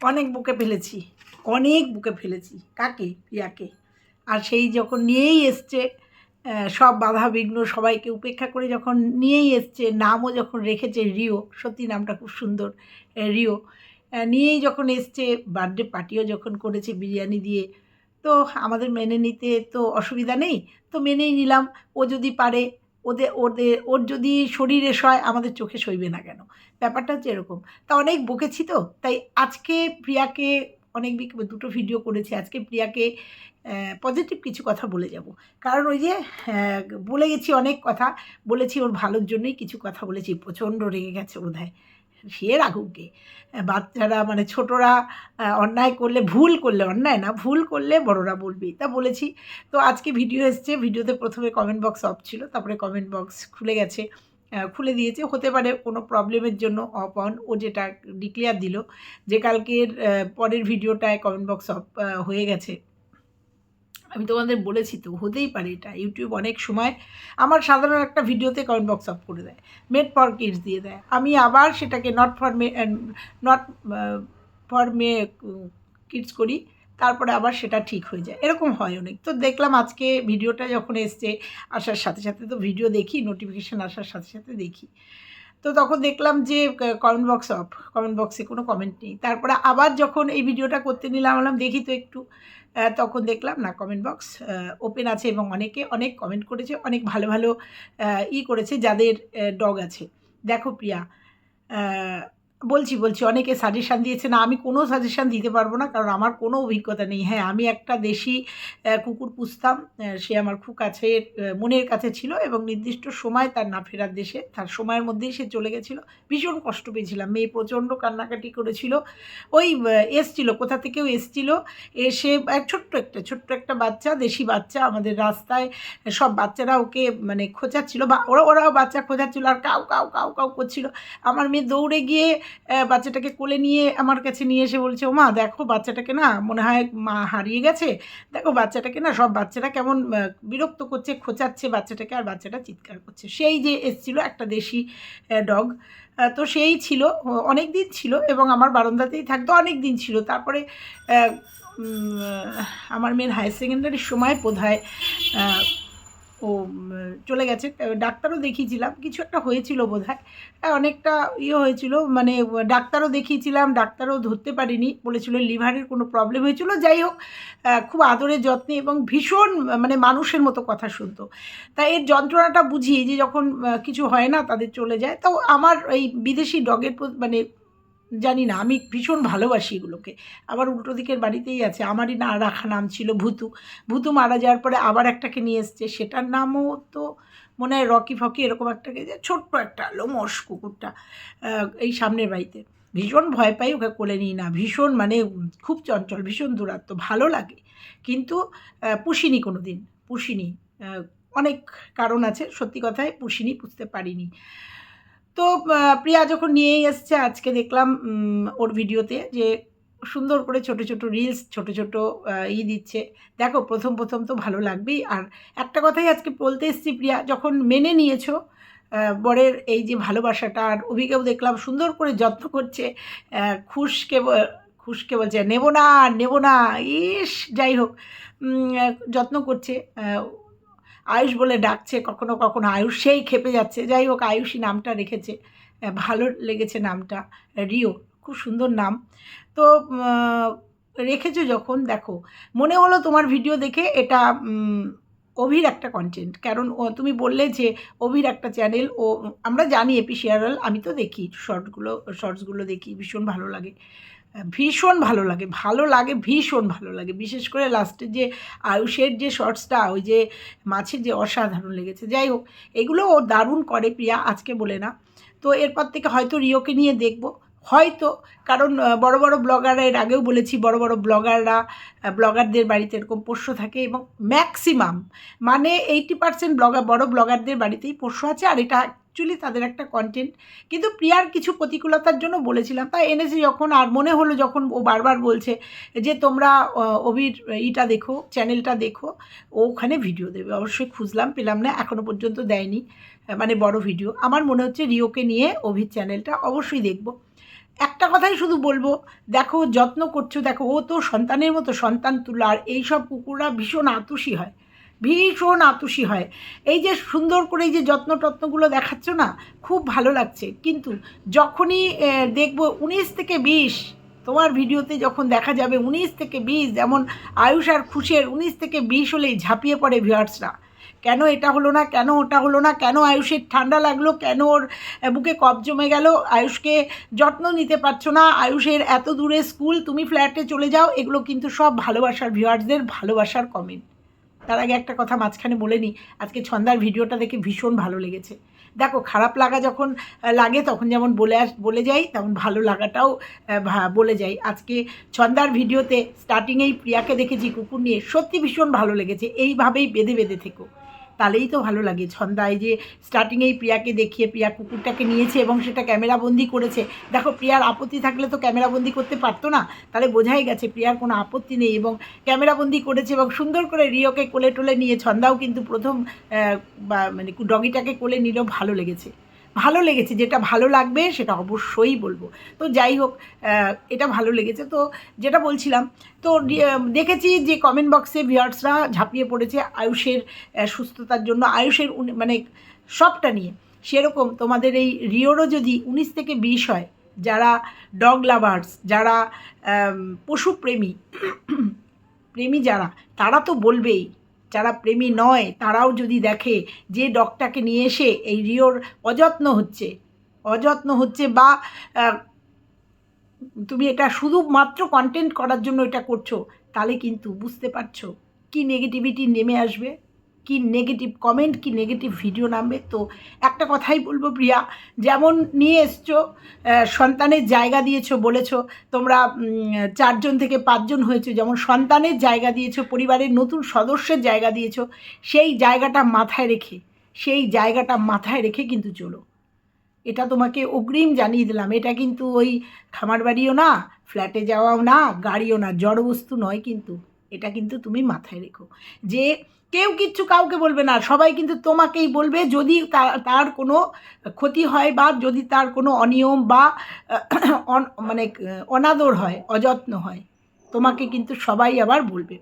অনেক বুকে ফেলেছি, অনেক বুকে ফেলেছি। কাকে? প্রিয়াকে। আর সেই যখন নিয়েই এসছে সব বাধা বিঘ্ন সবাইকে উপেক্ষা করে যখন নিয়েই এসছে, নামও যখন রেখেছে রিও, সত্যি নামটা খুব সুন্দর রিও নিয়েই যখন এসছে বার্থডে পার্টিও যখন করেছে বিরিয়ানি দিয়ে, তো আমাদের মেনে নিতে তো অসুবিধা নেই, তো মেনেই নিলাম। ও যদি পারে ওদের ওদের ওর যদি শরীরে সয় আমাদের চোখে সইবে না কেন? ব্যাপারটা হচ্ছে এরকম। তা অনেক বকেছি তো তাই আজকে প্রিয়াকে অনেক দুটো ভিডিও করেছি। আজকে প্রিয়াকে পজিটিভ কিছু কথা বলে যাব। কারণ ওই যে আহ, বলে গেছি অনেক কথা। বলেছি ওর ভালোর জন্যই কিছু কথা বলেছি। প্রচণ্ড রেগে গেছে বোধ হয় সে রাগুককে বাচ্চারা মানে ছোটরা অন্যায় করলে ভুল করলে, অন্যায় না, ভুল করলে বড়রা বলবেই তা বলেছি। তো আজকে ভিডিও এসছে, ভিডিওতে প্রথমে কমেন্ট বক্স অফ ছিল, তারপরে কমেন্ট বক্স খুলে গেছে খুলে দিয়েছে। হতে পারে কোনো প্রবলেমের জন্য অফ অন ও যেটা ডিক্লেয়ার দিল, যে কালকের পরের ভিডিওটায় কমেন্ট বক্স অফ হয়ে গেছে। আমি তোমাদের বলেছি তো, হতেই পারে এটা। ইউটিউব অনেক সময় আমার সাধারণ একটা ভিডিওতে কমেন্ট বক্স অফ করে দেয় মেড ফর কিডস দিয়ে দেয়। আমি আবার সেটাকে not for me not for me kids করি, তারপরে আবার সেটা ঠিক হয়ে যায়। এরকম হয় অনেক। তো দেখলাম আজকে ভিডিওটা যখন এসছে, আসার সাথে সাথে তো ভিডিও দেখি নোটিফিকেশান আসার সাথে সাথে দেখি। তো তখন দেখলাম যে কমেন্ট বক্স অফ কমেন্ট বক্সে কোনো কমেন্ট নেই। তারপরে আবার যখন এই ভিডিওটা করতে নিলাম, বললাম, দেখি তো একটু। তখন দেখলাম, না কমেন্ট বক্স ওপেন আছে এবং অনেকে অনেক কমেন্ট করেছে, অনেক ভালো ভালো ই করেছে যাদের ডগ আছে। দেখো প্রিয়া বলছি বলছি, অনেকে সাজেশান দিয়েছে, না, আমি কোনো সাজেশান দিতে পারব না, কারণ আমার কোনো অভিজ্ঞতা নেই। হ্যাঁ আমি একটা দেশি কুকুর পুষতাম সে আমার খুব কাছে মনের কাছে ছিল এবং নির্দিষ্ট সময় তার না ফেরার দেশে, তার সময়ের মধ্যেই সে চলে গেছিল। ভীষণ কষ্ট পেয়েছিলাম। মেয়ে প্রচণ্ড কান্নাকাটি করেছিল। ওই এসছিল, কোথা থেকেও এসছিল, এসে এক ছোট্ট একটা ছোট্ট একটা বাচ্চা, দেশি বাচ্চা, আমাদের রাস্তায় সব বাচ্চারা ওকে মানে খোঁচাচ্ছিল বা ওরা, ওরাও বাচ্চা খোঁচাচ্ছিল আর কাউ কাউ কাউ কাউ করছিল। আমার মেয়ে দৌড়ে গিয়ে বাচ্চাটাকে কোলে নিয়ে আমার কাছে নিয়ে এসে বলছে ও মা দেখো বাচ্চাটাকে না মনে হয় মা হারিয়ে গেছে। দেখো বাচ্চাটাকে না সব বাচ্চারা কেমন বিরক্ত করছে, খোঁচাচ্ছে বাচ্চাটাকে আর বাচ্চাটা চিৎকার করছে। সেই যে এসছিল একটা দেশি ডগ তো সেই ছিল অনেক দিন ছিল এবং আমার বারান্দাতেই থাকতো অনেক দিন ছিল। তারপরে আমার মেয়ের হায়ার সেকেন্ডারির সময় বোধ হয় ও চলে গেছে। ডাক্তারও দেখিয়েছিলাম। কিছু একটা হয়েছিল বোধ হয়, অনেকটা ইয়ে হয়েছিল। মানে ডাক্তারও দেখিয়েছিলাম। ডাক্তারও ধরতে পারিনি। বলেছিল লিভারের কোনো প্রবলেম হয়েছিল। যাই হোক খুব আদরে যত্নে এবং ভীষণ মানে মানুষের মতো কথা শুনতো। তাই এর যন্ত্রণাটা বুঝি যে যখন কিছু হয় না, তাদের চলে যায়। তো আমার এই বিদেশি ডগের মানে জানি না, আমি ভীষণ ভালোবাসি এগুলোকে। আবার উল্টো দিকের বাড়িতেই আছে, আমারই না রাখা নাম ছিল ভুতু। ভুতু মারা যাওয়ার পরে আবার একটাকে নিয়ে এসছে, সেটার নামও তো মনে হয় রকি ফকি, এরকম একটাকে যে ছোট্ট একটা লোমস কুকুরটা এই সামনের বাড়িতে। ভীষণ ভয় পাই ওকে কোলে নিই না, ভীষণ মানে খুব চঞ্চল, ভীষণ দূরাত্ম, ভালো লাগে। কিন্তু পুষিনি কোনো দিন পুষিনি অনেক কারণ আছে, সত্যি কথায় পুষিনি, পুষতে পারিনি। তো প্রিয়া যখন নিয়েই এসছে, আজকে দেখলাম ওর ভিডিওতে যে সুন্দর করে ছোট ছোট রিলস ছোট ছোট ই দিচ্ছে। দেখো, প্রথম প্রথম তো ভালো লাগবেই। আর একটা কথাই আজকে বলতে এসছি প্রিয়া, যখন মেনে নিয়েছো বরের এই যে ভালোবাসাটা, আর অভিকেও দেখলাম সুন্দর করে যত্ন করছে খুশকে খুশকে বলছে, নেব না নেব না। ইস, যাই হোক যত্ন করছে আয়ুষ বলে ডাকছে, কখনো কখনো আয়ুষ সেই খেপে যাচ্ছে। যাই হোক, আয়ুষই নামটা রেখেছে। ভালো লেগেছে নামটা। রিও, খুব সুন্দর নাম। তো রেখেছো যখন, দেখো, মনে হলো তোমার ভিডিও দেখে এটা অভির একটা কন্টেন্ট কারণ তুমি বললে যে অভির একটা চ্যানেল ও, আমরা জানি এপি শেয়ারাল আমি তো দেখি শর্টগুলো শর্টসগুলো দেখি, ভীষণ ভালো লাগে। ভীষণ ভালো লাগে ভালো লাগে, ভীষণ ভালো লাগে। বিশেষ করে লাস্টে যে আয়ুষের যে শর্টসটা ওই যে মাছের যে অসাধারণ লেগেছে। যাই হোক, এগুলো ও দারুণ করে প্রিয়া, আজকে বলে না। তো এরপর থেকে হয়তো রিওকে নিয়ে দেখব। হয়তো, কারণ বড় বড় ব্লগাররা এর আগেও বলেছি, বড় বড় ব্লগাররা ব্লগারদের বাড়িতে এরকম পোষ্য থাকে এবং ম্যাক্সিমাম মানে এইটি পার্সেন্ট ব্লগার বড় ব্লগারদের বাড়িতেই পোষ্য আছে, আর এটা অ্যাকচুয়ালি তাদের একটা কন্টেন্ট কিন্তু প্রিয়ার কিছু প্রতিকূলতার জন্য বলেছিলাম। তাই এনেছি যখন আর মনে হলো যখন ও বারবার বলছে যে, তোমরা অভির ইটা দেখো, চ্যানেলটা দেখো, ওখানে ভিডিও দেবে। অবশ্যই খুঁজলাম, পেলাম না এখনও পর্যন্ত দেয়নি মানে বড় ভিডিও আমার মনে হচ্ছে রিওকে নিয়ে অভির চ্যানেলটা অবশ্যই দেখব। একটা কথাই শুধু বলব, দেখো, যত্ন করছ, দেখো, ও তো সন্তানের মতো সন্তান তুলো, আর এইসব কুকুররা ভীষণ আতুষি হয়। ভীষণ আতুষি হয়। এই যে সুন্দর করে এই যে যত্ন টত্নগুলো দেখাচ্ছ না, খুব ভালো লাগছে। কিন্তু যখনই দেখব উনিশ থেকে বিশ, তোমার ভিডিওতে যখন দেখা যাবে উনিশ থেকে বিশ, যেমন আয়ুষ আর খুশের উনিশ থেকে বিশ হলেই ঝাঁপিয়ে পড়ে ভিউয়ার্সরা কেন এটা হলো না, কেন ওটা হলো না, কেন আয়ুষের ঠান্ডা লাগল, কেন ওর বুকে কফ জমে গেল, আয়ুষকে যত্ন নিতে পারছ না, আয়ুষের এত দূরে স্কুল, তুমি ফ্ল্যাটে চলে যাও, এগুলো কিন্তু সব ভালোবাসার ভিউয়ার্সদের ভালোবাসার কমেন্ট তার আগে একটা কথা মাঝখানে বলে নিই, আজকে ছন্দার ভিডিওটা দেখে ভীষণ ভালো লেগেছে। দেখো, খারাপ লাগা যখন লাগে তখন যেমন বলে আস, বলে যাই, তেমন ভালো লাগাটাও বলে যাই। আজকে ছন্দার ভিডিওতে স্টার্টিংয়েই প্রিয়াকে দেখেছি কুকুর নিয়ে সত্যি ভীষণ ভালো লেগেছে। এইভাবেই বেঁধে বেঁধে থেকো। তাহলেই তো ভালো লাগে। ছন্দায় যে স্টার্টিংয়েই প্রিয়াকে দেখিয়ে প্রিয়া কুকুরটাকে নিয়েছে এবং সেটা ক্যামেরাবন্দি করেছে। দেখো, প্রিয়ার আপত্তি থাকলে তো ক্যামেরাবন্দি করতে পারতো না। তাহলে বোঝাই গেছে প্রিয়ার কোনো আপত্তি নেই এবং ক্যামেরাবন্দি করেছে এবং সুন্দর করে রিওকে কোলে টোলে নিয়ে ছন্দাও কিন্তু প্রথম মানে ডগিটাকে কোলে নিলেও ভালো লেগেছে। ভালো লেগেছে, যেটা ভালো লাগবে সেটা অবশ্যই বলব। তো যাই হোক এটা ভালো লেগেছে। তো যেটা বলছিলাম, তো দেখেছি যে কমেন্ট বক্সে ভিউয়ার্সরা ঝাঁপিয়ে পড়েছে আয়ুষের সুস্থতার জন্য। আয়ুষের মানে সবটা নিয়ে। সেরকম তোমাদের এই রিওরও যদি উনিশ থেকে বিশ হয়, যারা ডগ লাভার্স যারা পশুপ্রেমী, প্রেমী যারা, তারা তো বলবেই যারা প্রেমী নয়, তারাও যদি দেখে যে ডগটাকে নিয়ে এসে এই রিওর অযত্ন হচ্ছে অযত্ন হচ্ছে বা তুমি এটা শুধুমাত্র কন্টেন্ট করার জন্য এটা করছ, তাহলে কিন্তু বুঝতে পারছ কি নেগেটিভিটি নেমে আসবে। কি নেগেটিভ কমেন্ট কি নেগেটিভ ভিডিও নামবে? তো একটা কথাই বলব প্রিয়া, যেমন নিয়ে এসছো সন্তানের জায়গা দিয়েছ বলেছ, তোমরা চারজন থেকে পাঁচজন হয়েছো, যেমন সন্তানের জায়গা দিয়েছ, পরিবারের নতুন সদস্যের জায়গা দিয়েছ, সেই জায়গাটা মাথায় রেখে, সেই জায়গাটা মাথায় রেখে কিন্তু চলো। এটা তোমাকে অগ্রিম জানিয়ে দিলাম। এটা কিন্তু ওই খামার বাড়িও না ফ্ল্যাটে যাওয়াও না, গাড়িও না, জড়বস্তু নয় কিন্তু, এটা কিন্তু তুমি মাথায় রেখো। যে কেউ কিচ্ছু কাউকে বলবে না। সবাই কিন্তু তোমাকেই বলবে যদি তার কোনো ক্ষতি হয় বা যদি তার কোনো অনিয়ম বা মানে অনাদর হয়, অযত্ন হয়, তোমাকে কিন্তু সবাই আবার বলবে।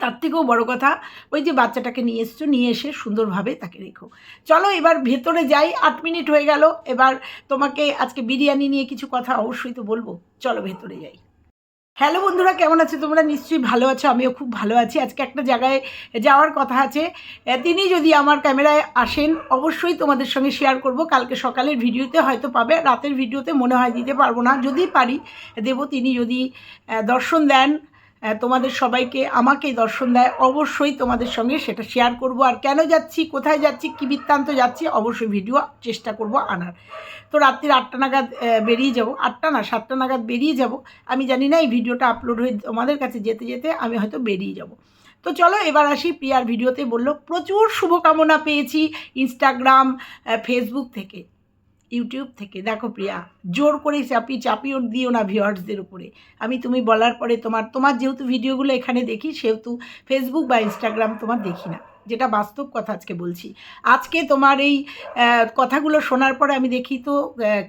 তার থেকেও বড় কথা, ওই যে বাচ্চাটাকে নিয়ে এসছো, নিয়ে এসে সুন্দরভাবে তাকে রেখো। চলো এবার ভেতরে যাই, আট মিনিট হয়ে গেল। এবার তোমাকে আজকে বিরিয়ানি নিয়ে কিছু কথা অবশ্যই তো বলব। চলো ভেতরে যাই। হ্যালো বন্ধুরা, কেমন আছে? তোমরা নিশ্চয়ই ভালো আছো, আমিও খুব ভালো আছি। আজকে একটা জায়গায় যাওয়ার কথা আছে। তিনি যদি আমার ক্যামেরায় আসেন, অবশ্যই তোমাদের সঙ্গে শেয়ার করব। কালকে সকালের ভিডিওতে হয়তো পাবে, রাতের ভিডিওতে মনে হয় দিতে পারব না। যদি পারি, দেব, তিনি যদি দর্শন দেন তোমাদের সবাইকে আমাকে দর্শন দেয়, অবশ্যই তোমাদের সঙ্গে সেটা শেয়ার করব। আর কেন যাচ্ছি, কোথায় যাচ্ছি, কী বৃত্তান্ত যাচ্ছি, অবশ্যই ভিডিও চেষ্টা করব আনার। তো রাত্রির আটটা নাগাদ বেরিয়ে যাব। আটটা না, সাতটা নাগাদ বেরিয়ে যাব। আমি জানি না এই ভিডিওটা আপলোড হয়ে তোমাদের কাছে যেতে যেতে আমি হয়তো বেরিয়ে যাব। তো চলো এবার আসি প্রিয়ার ভিডিওতে বলল, প্রচুর শুভকামনা পেয়েছি ইনস্টাগ্রাম ফেসবুক থেকে ইউটিউব থেকে। দেখো প্রিয়া, জোর করে চাপি, চাপিও দিও না ভিউয়ার্সদের উপরে। আমি তুমি বলার পরে তোমার তোমার যেহেতু ভিডিওগুলো এখানে দেখি, সেহেতু ফেসবুক বা ইনস্টাগ্রাম তোমার দেখি না। যেটা বাস্তব কথা আজকে বলছি। আজকে তোমার এই কথাগুলো শোনার পরে আমি দেখি তো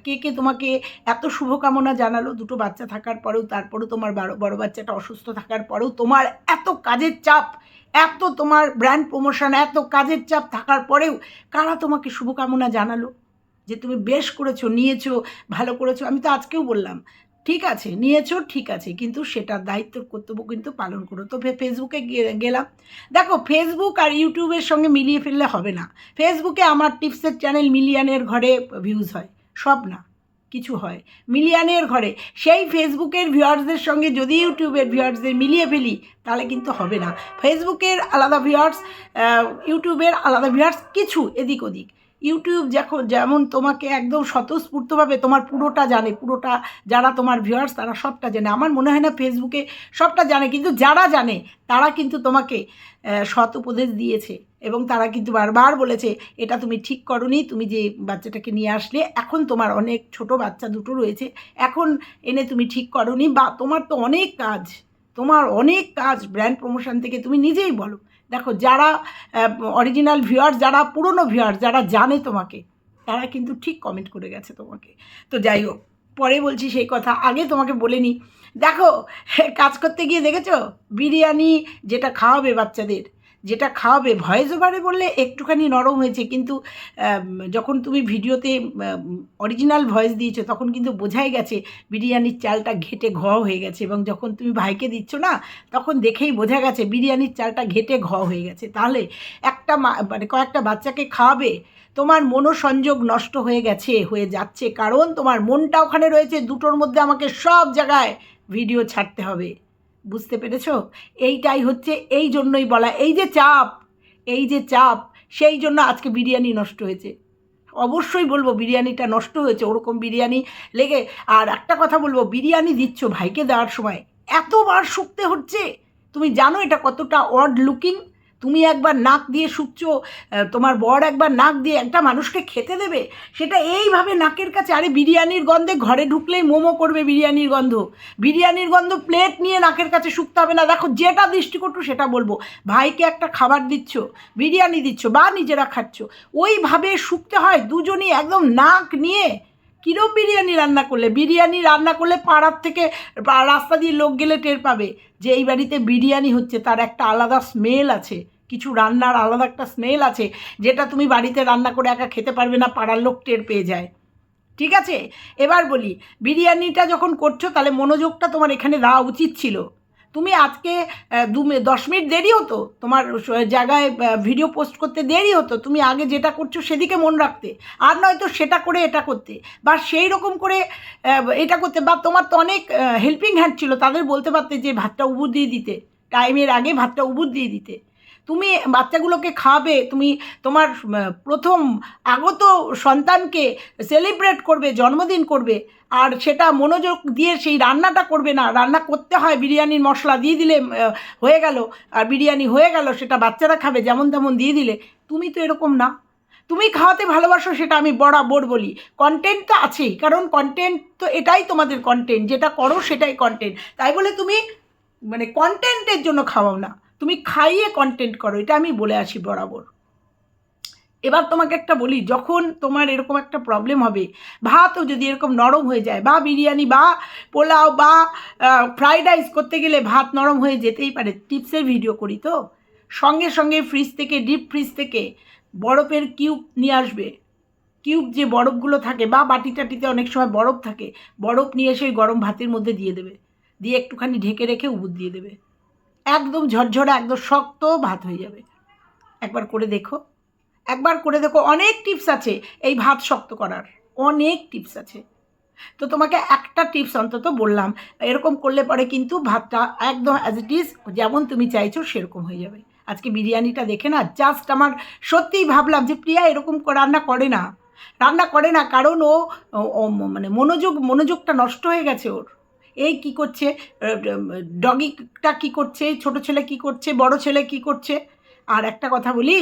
কে কে তোমাকে এত শুভকামনা জানালো, দুটো বাচ্চা থাকার পরেও, তারপরেও তোমার বড় বাচ্চাটা অসুস্থ থাকার পরেও, তোমার এত কাজের চাপ, এত তোমার ব্র্যান্ড প্রমোশন এত কাজের চাপ থাকার পরেও, কারা তোমাকে শুভকামনা জানালো? যে তুমি বেশ করেছ, নিয়েছো, ভালো করেছ, আমি তো আজকেও বললাম। ঠিক আছে, নিয়েছো, ঠিক আছে, কিন্তু সেটার দায়িত্ব, কর্তব্য কিন্তু পালন করো। তো ফেসবুকে গেলাম। দেখো, ফেসবুক আর ইউটিউবের সঙ্গে মিলিয়ে ফেললে হবে না। ফেসবুকে আমার টিপসের চ্যানেল মিলিয়ানের ঘরে ভিউজ হয়। সব না, কিছু হয়। মিলিয়ানের ঘরে, সেই ফেসবুকের ভিউয়ার্সদের সঙ্গে যদি ইউটিউবের ভিউয়ার্সদের মিলিয়ে ফেলি, তাহলে কিন্তু হবে না। ফেসবুকের আলাদা ভিউয়ার্স ইউটিউবের আলাদা ভিউয়ার্স কিছু এদিক ওদিক। ইউটিউব যখন, যেমন তোমাকে একদম স্বতঃস্ফূর্তভাবে তোমার পুরোটা জানে, পুরোটা যারা তোমার ভিউয়ার্স তারা সবটা জানে। আমার মনে হয় না ফেসবুকে সবটা জানে, কিন্তু যারা জানে তারা কিন্তু তোমাকে সৎ উপদেশ দিয়েছে এবং তারা কিন্তু বারবার বলেছে, এটা তুমি ঠিক করনি, তুমি যে বাচ্চাটাকে নিয়ে আসলে, এখন তোমার অনেক ছোট বাচ্চা দুটো রয়েছে, এখন এনে তুমি ঠিক করনি বা তোমার তো অনেক কাজ। তোমার অনেক কাজ ব্র্যান্ড প্রমোশন থেকে তুমি নিজেই বলো। দেখো, যারা অরিজিনাল ভিউয়ার যারা পুরনো ভিউয়ার যারা জানে তোমাকে, তারা কিন্তু ঠিক কমেন্ট করে গেছে তোমাকে। তো যাই হোক, পরে বলছি সেই কথা, আগে তোমাকে বলে নি। দেখো, কাজ করতে গিয়ে দেখেছ? বিরিয়ানি যেটা খাওয়াবে বাচ্চাদের। যেটা খাওয়াবে ভয়েস ওভারে বললে একটুখানি নরম হয়েছে। কিন্তু যখন তুমি ভিডিওতে অরিজিনাল ভয়েস দিয়েছ, তখন কিন্তু বোঝাই গেছে বিরিয়ানির চালটা ঘেটে ঘ হয়ে গেছে এবং যখন তুমি ভাইকে দিচ্ছ না, তখন দেখেই বোঝা গেছে বিরিয়ানির চালটা ঘেটে ঘ হয়ে গেছে। তাহলে একটা মানে কয়েকটা বাচ্চাকে খাওয়াবে, তোমার মনোসংযোগ নষ্ট হয়ে গেছে, হয়ে যাচ্ছে। কারণ তোমার মনটা ওখানে রয়েছে, দুটোর মধ্যে আমাকে সব জায়গায় ভিডিও ছাড়তে হবে। বুঝতে পেরেছ? এইটাই হচ্ছে এই জন্যই বলা, এই যে চাপ, এই যে চাপ, সেই জন্য আজকে বিরিয়ানি নষ্ট হয়েছে। অবশ্যই বলব বিরিয়ানিটা নষ্ট হয়েছে, ওরকম বিরিয়ানি লেগে, আর একটা কথা বলব, বিরিয়ানি দিচ্ছ ভাইকে দেওয়ার সময়, এতবার শুকতে হচ্ছে। তুমি জানো এটা কতটা অড লুকিং তুমি একবার নাক দিয়ে শুকছো তোমার বর একবার নাক দিয়ে একটা মানুষকে খেতে দেবে, সেটা এইভাবে নাকের কাছে, আরে বিরিয়ানির গন্ধে ঘরে ঢুকলেই মোমো করবে বিরিয়ানির গন্ধ। বিরিয়ানির গন্ধ প্লেট নিয়ে নাকের কাছে শুকতে হবে না। দেখো, যেটা দৃষ্টিকটু সেটা বলব। ভাইকে একটা খাবার দিচ্ছ, বিরিয়ানি দিচ্ছ বা নিজেরা খাচ্ছ, ওইভাবে শুকতে হয় দুজনই একদম নাক নিয়ে কিরম বিরিয়ানি রান্না করলে? বিরিয়ানি রান্না করলে পাড়ার থেকে রাস্তা দিয়ে লোক গেলে টের পাবে যে এই বাড়িতে বিরিয়ানি হচ্ছে, তার একটা আলাদা স্মেল আছে। কিছু রান্নার আলাদা একটা স্মেল আছে, যেটা তুমি বাড়িতে রান্না করে একা খেতে পারবে না, পাড়ার লোক টের পেয়ে যায়। ঠিক আছে? এবার বলি, বিরিয়ানিটা যখন করছ, তাহলে মনোযোগটা তোমার এখানে দেওয়া উচিত ছিল। তুমি আজকে দু দশ মিনিট দেরি হতো? তোমার জায়গায় ভিডিও পোস্ট করতে দেরি হতো? তুমি আগে যেটা করছ সেদিকে মন রাখতে। আর নয়তো সেটা করে এটা করতে। বা সেই রকম করে এটা করতে। বা তোমার তো অনেক হেল্পিং হ্যান্ড ছিল। তাদের বলতে পারতে যে ভাতটা উবুর দিয়ে দিতে। টাইমের আগে ভাতটা উবুর দিয়ে দিতে। তুমি বাচ্চাগুলোকে খাওয়াবে তুমি তোমার প্রথম আগত সন্তানকে সেলিব্রেট করবে, জন্মদিন করবে, আর সেটা মনোযোগ দিয়ে সেই রান্নাটা করবে না। রান্না করতে হয়, বিরিয়ানির মশলা দিয়ে দিলে হয়ে গেল, আর বিরিয়ানি হয়ে গেল, সেটা বাচ্চারা খাবে, যেমন তেমন দিয়ে দিলে। তুমি তো এরকম না। তুমি খাওয়াতে ভালোবাসো সেটা আমি বরাবর বলি। কন্টেন্ট তো আছেই, কারণ কন্টেন্ট তো এটাই তোমাদের কন্টেন্ট যেটা করো সেটাই কন্টেন্ট তাই বলে তুমি মানে কন্টেন্টের জন্য খাওয়াও না। তুমি খাইয়ে কন্টেন্ট করো, এটা আমি বলে আসি বরাবর। এবার তোমাকে একটা বলি, যখন তোমার এরকম একটা প্রবলেম হবে, ভাতও যদি এরকম নরম হয়ে যায়, বা বিরিয়ানি, বা পোলাও, বা ফ্রাইড রাইস করতে গেলে ভাত নরম হয়ে যেতেই পারে টিপসের ভিডিও করি তো? সঙ্গে সঙ্গে ফ্রিজ থেকে ডিপ ফ্রিজ থেকে বরফের কিউব নিয়ে আসবে। কিউব যে বরফগুলো থাকে, বা বাটি টাটিতে অনেক সময় বরফ থাকে, বরফ নিয়ে এসে গরম ভাতের মধ্যে দিয়ে দেবে। দিয়ে একটুখানি ঢেকে রেখে উবুর দিয়ে দেবে। একদম ঝরঝরা, একদম শক্ত ভাত হয়ে যাবে। একবার করে দেখো। একবার করে দেখো, অনেক টিপস আছে এই ভাত শক্ত করার। অনেক টিপস আছে। তো তোমাকে একটা টিপস অন্তত বললাম, এরকম করলে পরে কিন্তু ভাতটা একদম অ্যাজ ইট ইজ যেমন তুমি চাইছো সেরকম হয়ে যাবে। আজকে বিরিয়ানিটা দেখে না জাস্ট আমার সত্যিই ভাবলাম যে প্রিয়া এরকম রান্না করে না। রান্না করে না, কারণ ও মানে মনোযোগ, মনোযোগটা নষ্ট হয়ে গেছে ওর। এই কি করছে? ডগিটা কি করছে? ছোট ছেলে কি করছে? বড় ছেলে কি করছে? আর একটা কথা বলি,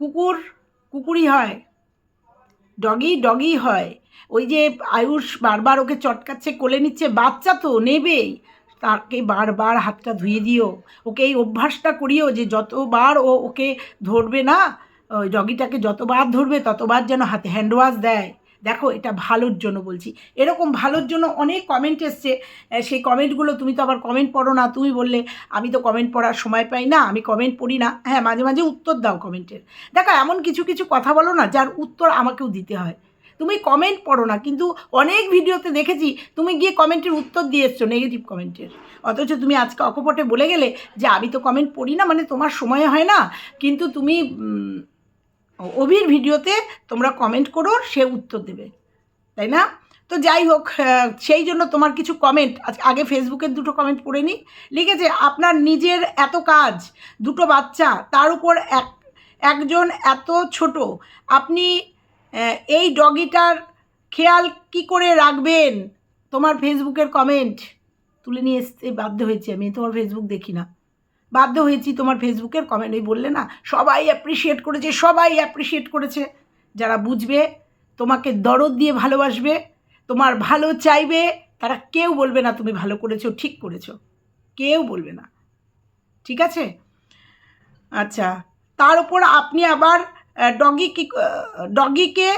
কুকুর, কুকুরই হয় ডগি ডগি হয়। ওই যে আয়ুষ বারবার ওকে চটকাচ্ছে, কোলে নিচ্ছে, বাচ্চা তো নেবেই। তাকে বারবার হাতটা ধুয়ে দিও। ওকে এই অভ্যাসটা করিও যে যতবার ও ওকে ধরবে না ডগিটাকে যতবার ধরবে, ততবার যেন হাতে হ্যান্ড ওয়াশ দেয়। দেখো এটা ভালোর জন্য বলছি। এরকম ভালোর জন্য অনেক কমেন্ট এসছে। সেই কমেন্টগুলো তুমি তো আবার কমেন্ট পড়ো না। তুমি বললে, আমি তো কমেন্ট পড়ার সময় পাই না, আমি কমেন্ট পড়ি না। হ্যাঁ মাঝে মাঝে উত্তর দাও কমেন্টের দেখো, এমন কিছু কিছু কথা বলো না, যার উত্তর আমাকেও দিতে হয়। তুমি কমেন্ট পড়ো না, কিন্তু অনেক ভিডিওতে দেখেছি, তুমি গিয়ে কমেন্টের উত্তর দিয়ে এসছো নেগেটিভ কমেন্টের অথচ তুমি আজকে অকপটে বলে গেলে যে, আমি তো কমেন্ট পড়ি না মানে তোমার সময় হয় না। কিন্তু তুমি অভির ভিডিওতে তোমরা কমেন্ট করো, সে উত্তর দেবে। তাই না? তো যাই হোক সেই জন্য তোমার কিছু কমেন্ট আগে ফেসবুকের দুটো কমেন্ট পড়ে নিই। লিখেছে, আপনার নিজের এত কাজ, দুটো বাচ্চা, তার উপর এক, একজন এত ছোট, আপনি এই ডগিটার খেয়াল কি করে রাখবেন? তোমার ফেসবুকের কমেন্ট তুলে নিয়ে এসতে বাধ্য হয়েছি আমি, তোমার ফেসবুক দেখি না। বাধ্য হয়েছি তোমার ফেসবুকের কমেন্ট ওই বললে না, সবাই অ্যাপ্রিসিয়েট করেছে, সবাই অ্যাপ্রিসিয়েট করেছে। যারা বুঝবে, তোমাকে দরদ দিয়ে ভালোবাসবে, তোমার ভালো চাইবে, তারা কেউ বলবে না তুমি ভালো করেছ, ঠিক করেছ। কেউ বলবে না। ঠিক আছে? আচ্ছা তার উপর আপনি আবার ডগি কি ডগিকে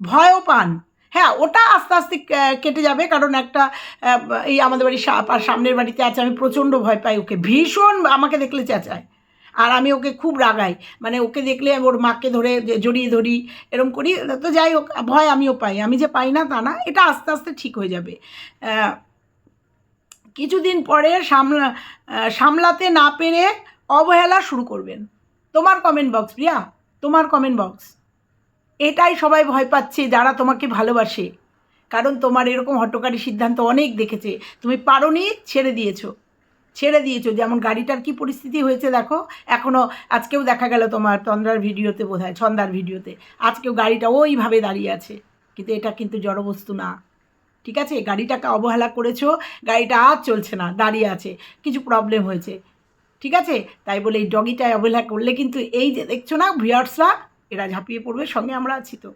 ভয়ও পান। হ্যাঁ ওটা আস্তে আস্তে কেটে যাবে। কারণ একটা এই আমাদের বাড়ির সামনের বাড়িতে আছে, আমি প্রচণ্ড ভয় পাই ওকে। ভীষণ আমাকে দেখলে চেঁচায়। আর আমি ওকে খুব রাগাই। মানে ওকে দেখলে ওর মাকে ধরে জড়িয়ে ধরি, এরম করি। তো যাই হোক, ভয় আমিও পাই। আমি যে পাই না, তা না। এটা আস্তে আস্তে ঠিক হয়ে যাবে। কিছুদিন পরে সামলা সামলাতে না পেরে অবহেলা শুরু করবেন। তোমার কমেন্ট বক্স প্রিয়া। তোমার কমেন্ট বক্স এটাই সবাই ভয় পাচ্ছে যারা তোমাকে ভালোবাসে। কারণ তোমার এরকম হটকারী সিদ্ধান্ত অনেক দেখেছে। তুমি পারোনি, ছেড়ে দিয়েছ। ছেড়ে দিয়েছ। যেমন গাড়িটার কি পরিস্থিতি হয়েছে দেখো এখনও আজকেও দেখা গেল তোমার তন্দ্রার ভিডিওতে বোধ হয় ছন্দার ভিডিওতে। আজকেও গাড়িটা ওইভাবে দাঁড়িয়ে আছে। কিন্তু এটা কিন্তু জড়বস্তু না। ঠিক আছে? গাড়িটাকে অবহেলা করেছ, গাড়িটা আর চলছে না, দাঁড়িয়ে আছে। কিছু প্রবলেম হয়েছে। ঠিক আছে? তাই বলে এই ডগিটায় অবহেলা করলে কিন্তু এই যে দেখছ না ভিয়ার্সরা এরা ঝাঁপিয়ে পড়বে, সঙ্গে আমরা আছি তো।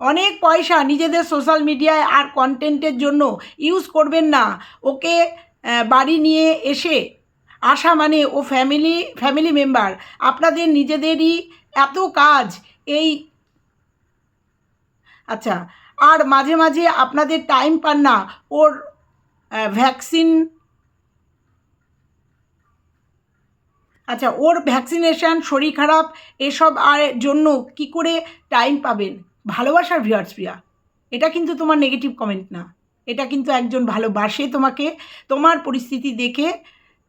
অনেক পয়সা নিজেদের সোশ্যাল মিডিয়ায় আর কন্টেন্টের জন্য ইউজ করবেন না। ওকে বাড়ি নিয়ে এসে আসা মানে ও ফ্যামিলি ফ্যামিলি মেম্বার আপনাদের নিজেদেরই এত কাজ, এই আচ্ছা আর মাঝে মাঝে আপনাদের টাইম পান না, ওর ভ্যাকসিন আচ্ছা ওর ভ্যাকসিনেশান শরীর খারাপ, এসব আর জন্য কি করে টাইম পাবেন? ভালোবাসার ভিউয়ার্স প্রিয়া। এটা কিন্তু তোমার নেগেটিভ কমেন্ট না। এটা কিন্তু একজন ভালোবাসে তোমাকে। তোমার পরিস্থিতি দেখে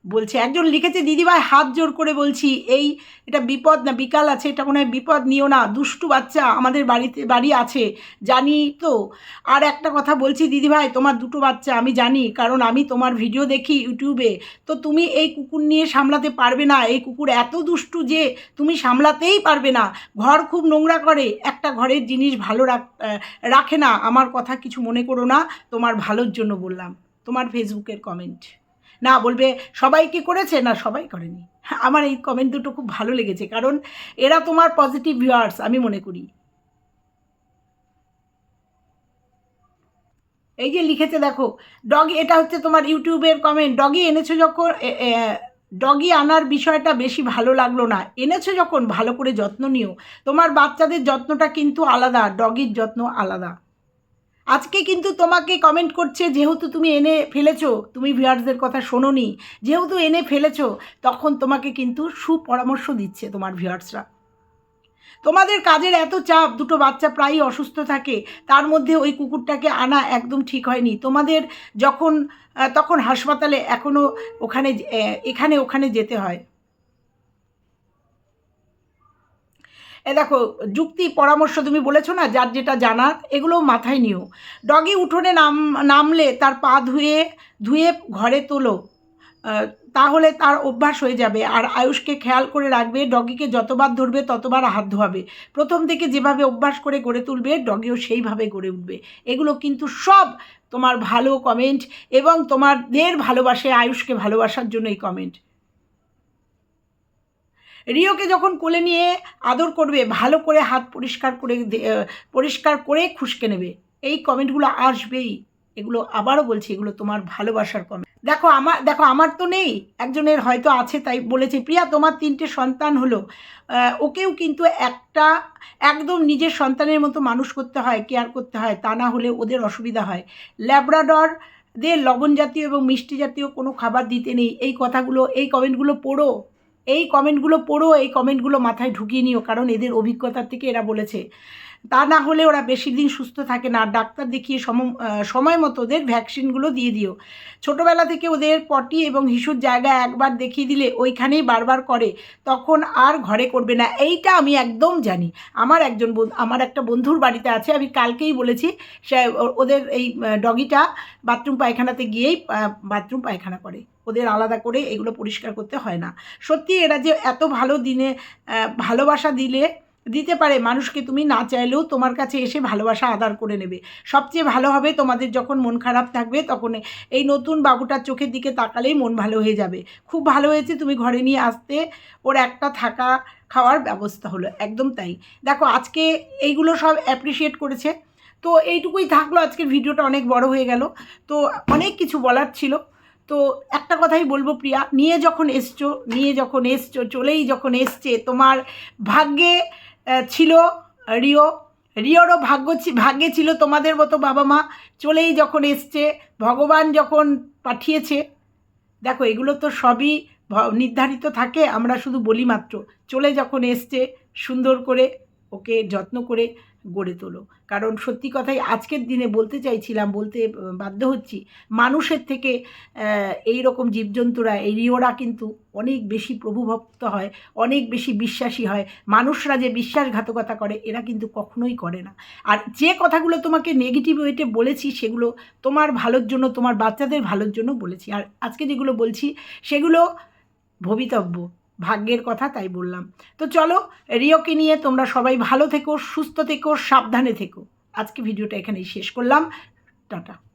বলছে, একজন লিখেছে দিদিভাই হাত জোর করে বলছি, এই এটা বিপদ না, বিকাল আছে, এটা হয় বিপদ নিও না, দুষ্টু বাচ্চা আমাদের বাড়িতে, বাড়ি আছে, জানি তো। আর একটা কথা বলছি দিদিভাই তোমার দুটো বাচ্চা, আমি জানি, কারণ আমি তোমার ভিডিও দেখি ইউটিউবে, তো তুমি এই কুকুর নিয়ে সামলাতে পারবে না, এই কুকুর এত দুষ্টু যে তুমি সামলাতেই পারবে না। ঘর খুব নোংরা করে, একটা ঘরের জিনিস ভালো রাখে না, আমার কথা কিছু মনে করো না, তোমার ভালোর জন্য বললাম। তোমার ফেসবুকের কমেন্ট না বলবে, সবাই কি করেছে? না, সবাই করেনি। আমার এই কমেন্ট দুটো খুব ভালো লেগেছে, কারণ এরা তোমার পজিটিভ ভিউয়ার্স আমি মনে করি। এই যে লিখেছে দেখো ডগি এটা হচ্ছে তোমার ইউটিউবের কমেন্ট ডগি এনেছো যখন ডগি আনার বিষয়টা বেশি ভালো লাগল না, এনেছো যখন, ভালো করে যত্ন নিও। তোমার বাচ্চাদের যত্নটা কিন্তু আলাদা ডগির যত্ন আলাদা। আজকে কিন্তু তোমাকে কমেন্ট করছে, যেহেতু তুমি এনে ফেলেছো, তুমি ভিউয়ার্সদের কথা শোনোনি, যেহেতু এনে ফেলেছো, তখন তোমাকে কিন্তু সুপরামর্শ দিচ্ছে তোমার ভিউয়ার্সরা তোমাদের কাজের এত চাপ, দুটো বাচ্চা প্রায়ই অসুস্থ থাকে, তার মধ্যে ওই কুকুরটাকে আনা একদম ঠিক হয়নি। তোমাদের যখন তখন হাসপাতালে এখনও ওখানে এখানে, ওখানে যেতে হয়। দেখো, যুক্তি, পরামর্শ তুমি বলেছ না, যার যেটা জানার, এগুলো মাথায় নিও। ডগি উঠোনে নাম, নামলে তার পা ধুয়ে ধুয়ে ঘরে তোলো। তাহলে তার অভ্যাস হয়ে যাবে। আর আয়ুষকে খেয়াল করে রাখবে, ডগিকে যতবার ধরবে, ততবার হাত ধোয়াবে। প্রথম থেকে যেভাবে অভ্যাস করে গড়ে তুলবে, ডগিও সেইভাবে গড়ে উঠবে। এগুলো কিন্তু সব তোমার ভালো কমেন্ট এবং তোমাদের ভালোবাসে আয়ুষকে ভালোবাসার জন্য এই কমেন্ট রিওকে যখন কোলে নিয়ে আদর করবে, ভালো করে হাত পরিষ্কার করে দে- পরিষ্কার করে খুশকে নেবে। এই কমেন্টগুলো আসবেই। এগুলো আবারও বলছি, এগুলো তোমার ভালোবাসার কমেন্ট দেখো আমার দেখো আমার তো নেই, একজনের হয়তো আছে তাই বলেছে, প্রিয়া, তোমার তিনটে সন্তান হলো। ওকেও কিন্তু একটা, একদম নিজের সন্তানের মতো মানুষ করতে হয় কেয়ার করতে হয়, তা না হলে ওদের অসুবিধা হয়। ল্যাব্রাডর দের লবণ জাতীয় এবং মিষ্টি জাতীয় কোনো খাবার দিতে নেই। এই কথাগুলো, এই কমেন্টগুলো পড়ো। এই কমেন্টগুলো পড়ো, এই কমেন্টগুলো মাথায় ঢুকিয়ে নিও, কারণ এদের অভিজ্ঞতার থেকে এরা বলেছে। তা না হলে ওরা বেশি দিন সুস্থ থাকে না ডাক্তার দেখিয়ে সম সময় মতো ওদের ভ্যাকসিনগুলো দিয়ে দিও। ছোটোবেলা থেকে ওদের পটি এবং হিসুর জায়গা একবার দেখিয়ে দিলে ওইখানেই বারবার করে, তখন আর ঘরে করবে না। এইটা আমি একদম জানি। আমার একজন আমার একটা বন্ধুর বাড়িতে আছে, আমি কালকেই বলেছি, সে, ওদের এই ডগিটা বাথরুম পায়খানাতে গিয়েই বাথরুম পায়খানা করে। ওদের আলাদা করে এগুলো পরিষ্কার করতে হয় না। সত্যি এরা যে এত ভালো দিনে ভালোবাসা দিলে, দিতে পারে, মানুষকে তুমি না চাইলেও তোমার কাছে এসে ভালোবাসা আদার করে নেবে। সবচেয়ে ভালো হবে তোমাদের যখন মন খারাপ থাকবে, তখন এই নতুন বাবুটার চোখের দিকে তাকালেই মন ভালো হয়ে যাবে। খুব ভালো হয়েছে তুমি ঘরে নিয়ে আসতে, ওর একটা থাকা খাওয়ার ব্যবস্থা হলো, একদম তাই। দেখো, আজকে এইগুলো সব অ্যাপ্রিসিয়েট করেছে। তো এইটুকুই থাকল, আজকের ভিডিওটা অনেক বড় হয়ে গেল। তো অনেক কিছু বলার ছিল। তো একটা কথাই বলব প্রিয়া, নিয়ে যখন এসছো, নিয়ে যখন এসছো, চলেই যখন এসছে, তোমার ভাগ্যে ছিল রিও, রিওরও ভাগ্য ভাগ্যে ছিল তোমাদের মতো বাবা মা, চলেই যখন এসছে, ভগবান যখন পাঠিয়েছে, দেখো এগুলো তো সবই নির্ধারিত থাকে, আমরা শুধু বলি মাত্র, চলে যখন এসছে, সুন্দর করে ওকে যত্ন করে গড়ে তোলো। কারণ সত্যি কথাই আজকের দিনে বলতে চাইছিলাম, বলতে বাধ্য হচ্ছি, মানুষের থেকে এই রকম জীবজন্তুরা, এই রিওরা কিন্তু অনেক বেশি প্রভুভক্ত হয়, অনেক বেশি বিশ্বাসী হয়। মানুষরা যে বিশ্বাসঘাতকতা করে, এরা কিন্তু কখনোই করে না। আর যে কথাগুলো তোমাকে নেগেটিভ ওয়েতে বলেছি, সেগুলো তোমার ভালোর জন্য, তোমার বাচ্চাদের ভালোর জন্য বলেছি। আর আজকে যেগুলো বলছি, সেগুলো ভবিতব্য। ভাগ্যের কথা তাই বললাম। তো চলো, রিওকে নিয়ে তোমরা সবাই ভালো থেকো, সুস্থ থেকো, সাবধানে থেকো। আজকে ভিডিওটা এখানেই শেষ করলাম। টাটা।